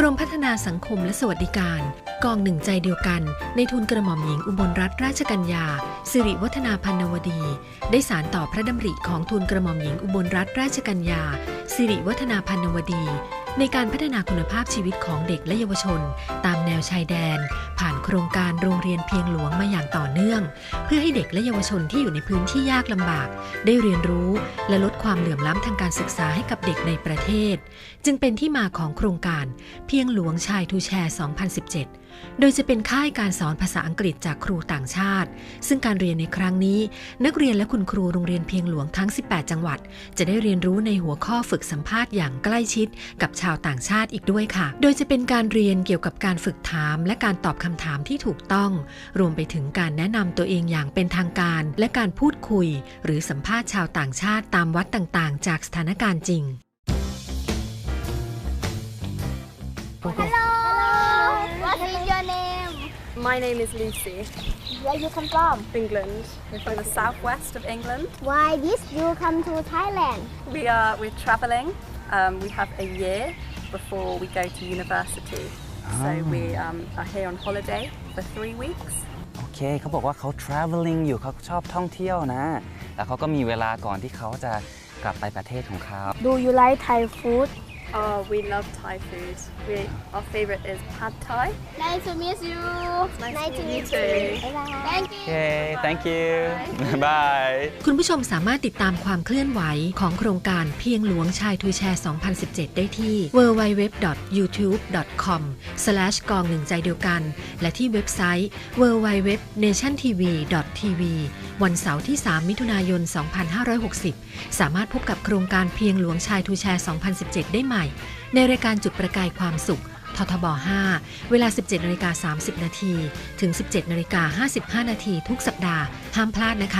กรมพัฒนาสังคมและสวัสดิการ กองหนึ่งใจเดียวกัน ในทุนกระหม่อมหญิงอุบลรัตนราชกัญญา สิริวัฒนาพันนวดี ได้สารต่อพระดำริของทุนกระหม่อมหญิงอุบลรัตนราชกัญญา สิริวัฒนาพันนวดี ในการพัฒนาคุณภาพชีวิตของเด็กและเยาวชน ตามแนวชายแดน ผ่านโครงการโรงเรียนเพียงหลวงมาอย่างต่อเนื่อง เพื่อให้เด็กและเยาวชนที่อยู่ในพื้นที่ยากลำบาก ได้เรียนรู้ และลดความเหลื่อมล้ำทางการศึกษาให้กับเด็กในประเทศ จึงเป็นที่มาของโครงการเพียงหลวงชายทูแชร์ 2017 โดยจะเป็นค่ายการสอนภาษาอังกฤษจากครูต่างชาติ ซึ่งการเรียนในครั้งนี้ นักเรียนและคุณครูโรงเรียนเพียงหลวงทั้ง 18 จังหวัด จะได้เรียนรู้ในหัวข้อฝึกสัมภาษณ์อย่างใกล้ชิด กับชาวต่างชาติอีกด้วยค่ะ โดยจะเป็นการเรียนเกี่ยวกับการฝึกถาม และการตอบคำถามที่ถูกต้อง รวมไปถึงการแนะนำตัวเองอย่างเป็นทางการ และการพูดคุย หรือสัมภาษณ์ชาวต่างชาติตามวัดต่างๆ จากสถานการณ์จริง My name is Lucy, Where you come from? England. We're from the southwest of England. Why this you come to Thailand? We are we're travelling. Um, we have a year before we go to university. So we um, are here on holiday for three weeks. โอเคเขาบอกว่าเขา traveling อยู่เขาชอบท่องเที่ยวนะ แล้วเขาก็มีเวลาก่อนที่เขาจะกลับไปประเทศของเขา Do you like Thai food? Oh, we love Thai food. We, our favourite is pad Thai. Nice to meet you. Nice to meet you too. Bye bye. Thank โอ you. เค thank you bye คุณผู้ชมสามารถติดตามความเคลื่อนไหวของโครงการเพียงหลวงชายทูแชร์ 2017 ได้ที่ www.youtube.com กองหนึ่งใจเดียวกัน และที่เว็บไซต์ www.nationtv.tv วันเสาร์ที่ 3 มิถุนายน 2560 สามารถพบกับโครงการเพียงหลวงชายทูแชร์ 2017 ได้ใหม่ในรายการจุดประกายความสุข ททบ 5 เวลา 17นาฬิกา30 นาที ถึง 17นาฬิกา55 นาทีทุกสัปดาห์ ห้ามพลาดนะคะ